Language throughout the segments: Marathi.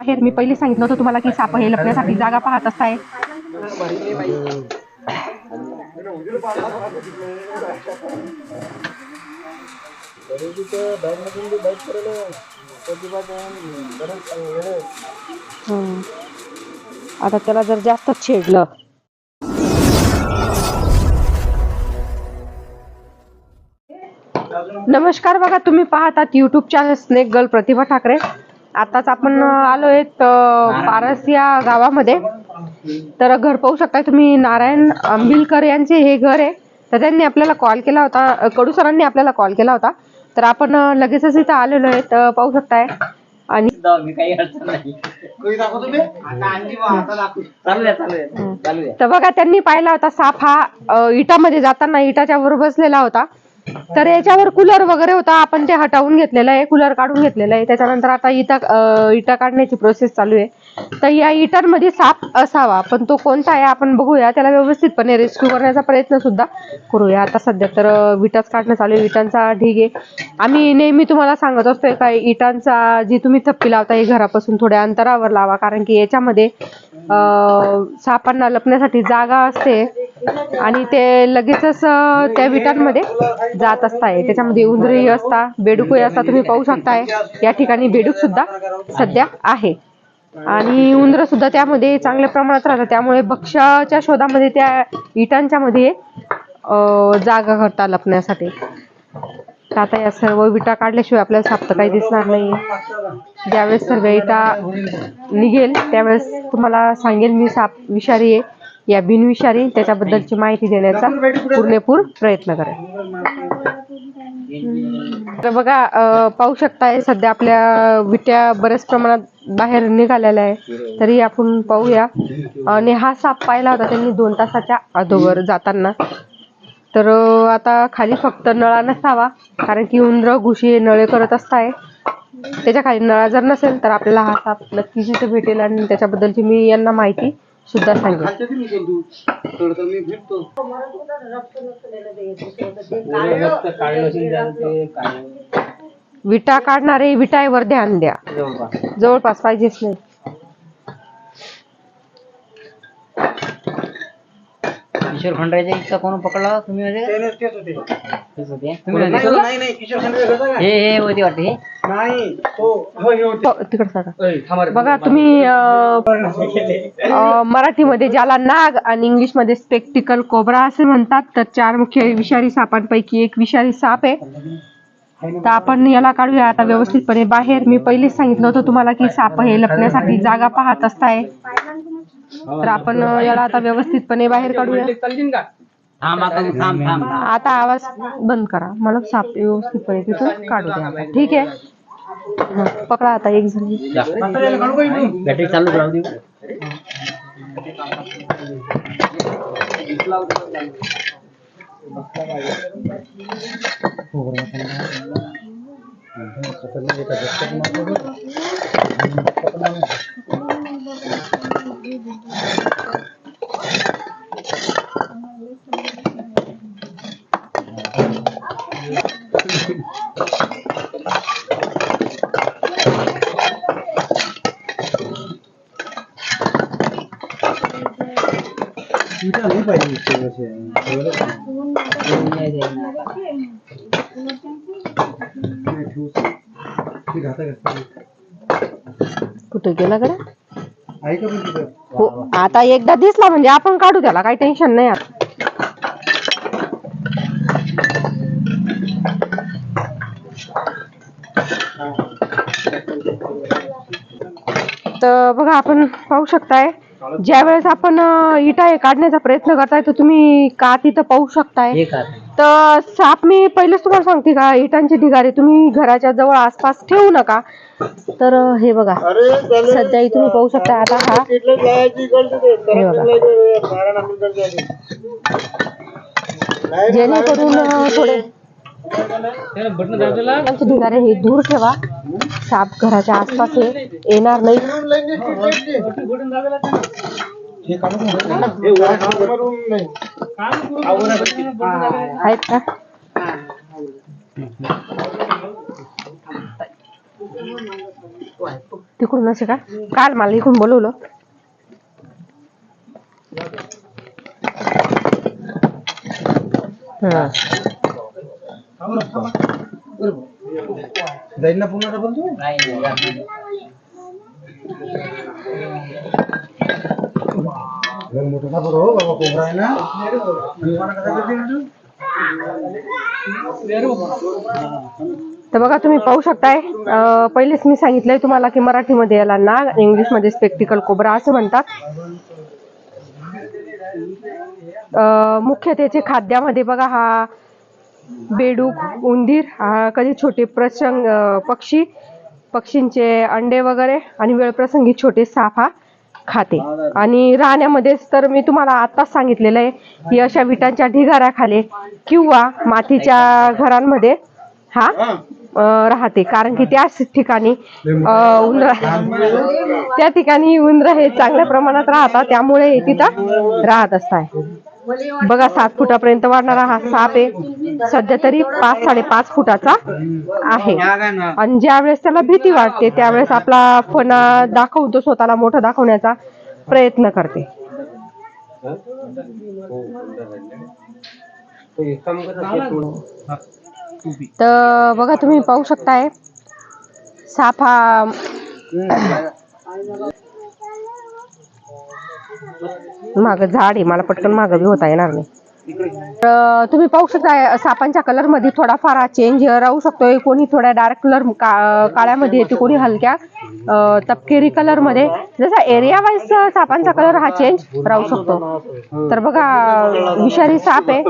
बाहेर. मी पहिले सांगितलं होतं तुम्हाला की साप हे लपण्यासाठी जागा पाहत असताय. आता त्याला जर जास्त छेडलं. नमस्कार बघा तुम्ही पाहतात YouTube channel snake girl Pratibha Thackeray. आताच आपण आलोय अं, पारस या गावामध्ये. तर घर पाहू शकता तुम्ही नारायण आंबिलकर यांचे हे घर आहे. तर त्यांनी आपल्याला कॉल केला होता कडू सरांनी आपल्याला कॉल केला होता. तर आपण लगेचच इथं आलेलो आहे तर पाहू शकताय. आणि तर बघा त्यांनी पाहिला होता साप हा इटामध्ये जाताना इटाच्या वर बसलेला होता. तर याच्यावर कूलर वगैरे होता. आपण ते हटवून घेतलेलं आहे. कूलर काढून घेतलेलं आहे. त्याच्यानंतर आता इटा इटा काढण्याची प्रोसेस चालू आहे. तर या इटांमध्ये साप असावा पण तो कोणता आहे आपण बघूया. त्याला व्यवस्थितपणे रेस्क्यू करण्याचा प्रयत्न सुद्धा करूया. आता सध्या तर विटाच काढणं चालू आहे. विटांचा ढीग आहे. आम्ही नेहमी तुम्हाला सांगत असतोय का इटांचा जी तुम्ही थप्पी लावता घरापासून थोड्या अंतरावर लावा. कारण की याच्यामध्ये सापांना लपण्यासाठी जागा असते. आणि ते लगेचच त्या विटांमध्ये जात असताय. त्याच्यामध्ये उंदरी असता बेडूकही असता तुम्ही पाहू शकताय. या ठिकाणी बेडूक सुद्धा सध्या आहे. आणि उंदर सुद्धा त्यामध्ये चांगल्या प्रमाणात राहतात. त्यामुळे भक्ष्याच्या शोधामध्ये त्या विटांच्या मध्ये जागा करता लपण्यासाठी. आता या सर्व विटा काढल्याशिवाय आपल्याला साप्त काही दिसणार नाही ज्यावेळेस सर्व इटा निघेल त्यावेळेस तुम्हाला सांगेल मी साप विषारी आहे. या बिनविषारी त्याच्याबद्दलची माहिती देण्याचा पूर्णपूर प्रयत्न करेल तर बघा पाहू शकताय सध्या आपल्या विट्या बऱ्याच प्रमाणात बाहेर निघालेल्या आहे तरी आपण पाहूया. आणि हा साप पाहिला होता त्यांनी दोन तासाच्या अगोदर जाताना. तर आता खाली फक्त नळा नसावा कारण की उंदर घुशी नळे करत असताय. त्याच्याखाली नळा जर नसेल तर आपल्याला हा साप नक्कीच इथे भेटेल. आणि त्याच्याबद्दलची मी यांना माहिती सुद्धा सांगेल. विटा काढणारे विटावर ध्यान द्या जवळपास. जवळपास पाहिजेच नाही किशोर खंडाच्या इच्छा कोण पकडला तुम्ही होते का? तेच होते. तुम्ही होते हे हे होते. हे. बघा तुम्ही अं, अं, मराठीमध्ये ज्याला नाग आणि इंग्लिशमध्ये स्पेक्टिकल कोबरा असे म्हणतात तर चार मुख्य विषारी सापांपैकी एक विषारी साप आहे. तर आपण याला काढूया आता व्यवस्थितपणे. बाहेर मी पहिलेच सांगितलं होतं तुम्हाला की साप हे लपण्यासाठी जागा पाहत असताय. तर आपण अं, याला आता व्यवस्थितपणे बाहेर काढूया. थांब आता तू थांब थांब. थांब. आता आवाज बंद करा. मला साप व्यवस्थितपणे तिथून काढू द्या. आता. ठीक आहे? पकडा आता एक जण. बॅटरी चालू राहू दे कुठे गेला कडे हो आता एकदा दिसला म्हणजे आपण काढू त्याला काही टेन्शन नाही आता. तर बघा आपण पाहू शकताय ज्या वेळेस आपण इटा हे काढण्याचा प्रयत्न करताय तर तुम्ही का तिथं पाहू शकताय? हे का तर साप मी पहिलेच तुम्हाला सांगते का इटांची ढिगारे तुम्ही घराच्या जवळ आसपास ठेवू नका. तर हे बघा सध्या तुम्ही पाहू शकता आता हा हे बघा. जेणेकरून थोडे दूर ठेवा साप घराच्या आसपास येणार नाही तिकडून असे काल मला इकडून बोलवलं. जाईल ना पुन्हा डबल तू? मोठं ना बरं हो बाबा कोबरा आहे ना. तर बघा तुम्ही पाहू शकताय पहिलेच मी सांगितलंय तुम्हाला की मराठीमध्ये याला नाग इंग्लिशमध्ये स्पेक्टिकल कोबरा असं म्हणतात. मुख्य त्याचे खाद्यामध्ये बघा हा बेडूक उंदीर कधी छोटे प्रसंग पक्षी पक्षींचे अंडे वगैरे आणि वेळप्रसंगी छोटे साप हा खाते. आणि राहण्यामध्येच तर मी तुम्हाला आताच सांगितलेलं आहे की अशा विटांच्या ढिगाऱ्याखाली किंवा मातीच्या घरांमध्ये हा राहते. कारण की त्याच ठिकाणी उंदरा उंदर त्या ठिकाणी उंदरा हे चांगल्या प्रमाणात राहतात त्यामुळे तिथं राहत असतात. बघा सात फुटापर्यंत वाढणारा हा साप आहे. सध्या तरी पाच साडेपाच फुटाचा आहे. आणि ज्या वेळेस त्याला भीती वाटते त्यावेळेस आपला फणा दाखवतो स्वतःला मोठं दाखवण्याचा प्रयत्न करते. तर बघा तुम्ही पाहू शकताय साप हा माग झाड आहे मला पटकन माग बी होता येणार नाही. तर तुम्ही पाहू शकता सापांच्या कलरमध्ये थोडाफार चेंज राहू शकतोय. कोणी थोड्या डार्क कलर काळ्यामध्ये येते कोणी हलक्या तपकिरी कलरमध्ये जसा एरिया वाईज सापांचा कलर हा चेंज राहू शकतो. तर बघा विषारी साप आहे.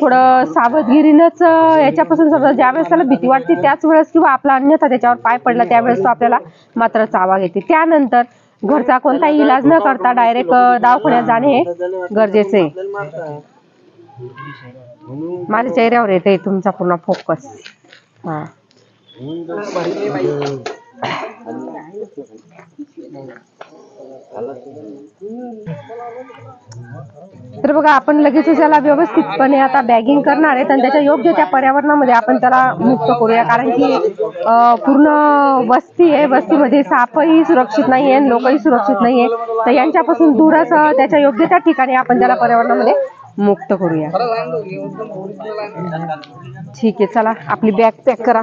थोडं सावधगिरीनंच याच्यापासून समजा ज्यावेळेस त्याला भीती वाटते त्याच वेळेस किंवा आपला अन्यथा त्याच्यावर पाय पडला त्यावेळेस तो आपल्याला मात्र चावा घेते. त्यानंतर घरचा कोणताही इलाज न करता डायरेक्ट दवाखान्यात जाणे हे गरजेचे आहे. माझ्या चेहऱ्यावर येते तुमचा पूर्ण फोकस हा. तर बघा आपण लगेच त्याला व्यवस्थितपणे आता बॅगिंग करणार आहेत आणि त्याच्या योग्य त्या पर्यावरणामध्ये आपण त्याला मुक्त करूया. कारण की पूर्ण वस्ती आहे. वस्तीमध्ये सापही सुरक्षित नाही आहे लोकही सुरक्षित नाही आहे तर यांच्यापासून दूरच त्याच्या योग्य त्या ठिकाणी आपण त्याला पर्यावरणामध्ये मुक्त करूया. ठीक आहे चला आपली बॅग पॅक करा.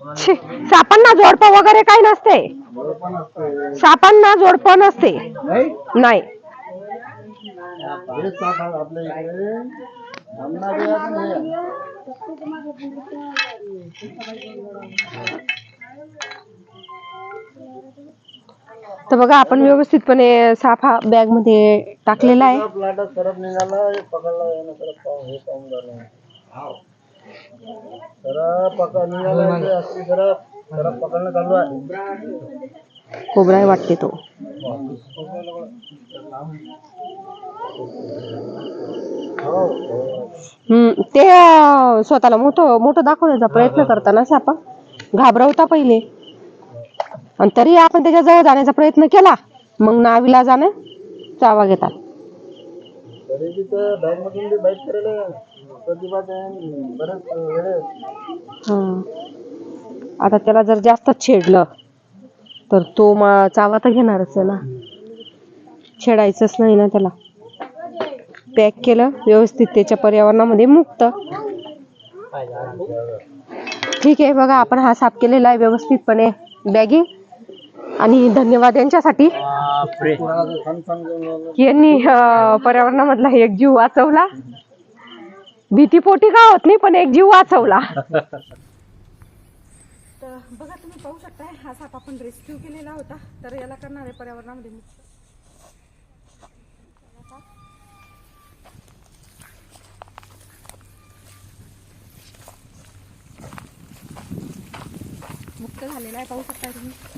सापांना जोडपं वगैरे काही नसते. सापांना जोडपं नसते. नाही? साप आपल्या इकडे. हे. तर बघा आपण व्यवस्थितपणे हा बॅगमध्ये टाकलेला आहे. सरप लाटा सरप निघाला हे पकडला यानं सरप पाहून हे पाहून झालं. आहे. कोबरा वाटते तो. हो हम्म ते स्वतःला मोठं मोठं दाखवण्याचा प्रयत्न करताना सापा घाबरवता पहिले. आणि तरी आपण त्याच्याजवळ जाण्याचा प्रयत्न केला. मग नावीला जाणं चावा घेतात. बॅग बरेच वेळे हं. आता त्याला जर जास्त छेडलं तर तो मा चावा तर घेणारच आहे ना. छेडायचंच नाही ना त्याला. पॅक केलं व्यवस्थित त्याच्या पर्यावरणामध्ये मुक्त. ठीक आहे बघा आपण हा साफ केलेला आहे व्यवस्थितपणे बॅगिंग आणि धन्यवाद यांच्यासाठी. की यांनी अं, पर्यावरणामधला एक जीव वाचवला. भीतीपोटी का होत नाही पण एक जीव वाचवला. तर बघा तुम्ही पाहू शकताय हा साप आपण रेस्क्यू केलेला होता तर याला करणार आहे पर्यावरणामध्ये मुक्त मुक्त झालेला आहे पाहू शकताय तुम्ही.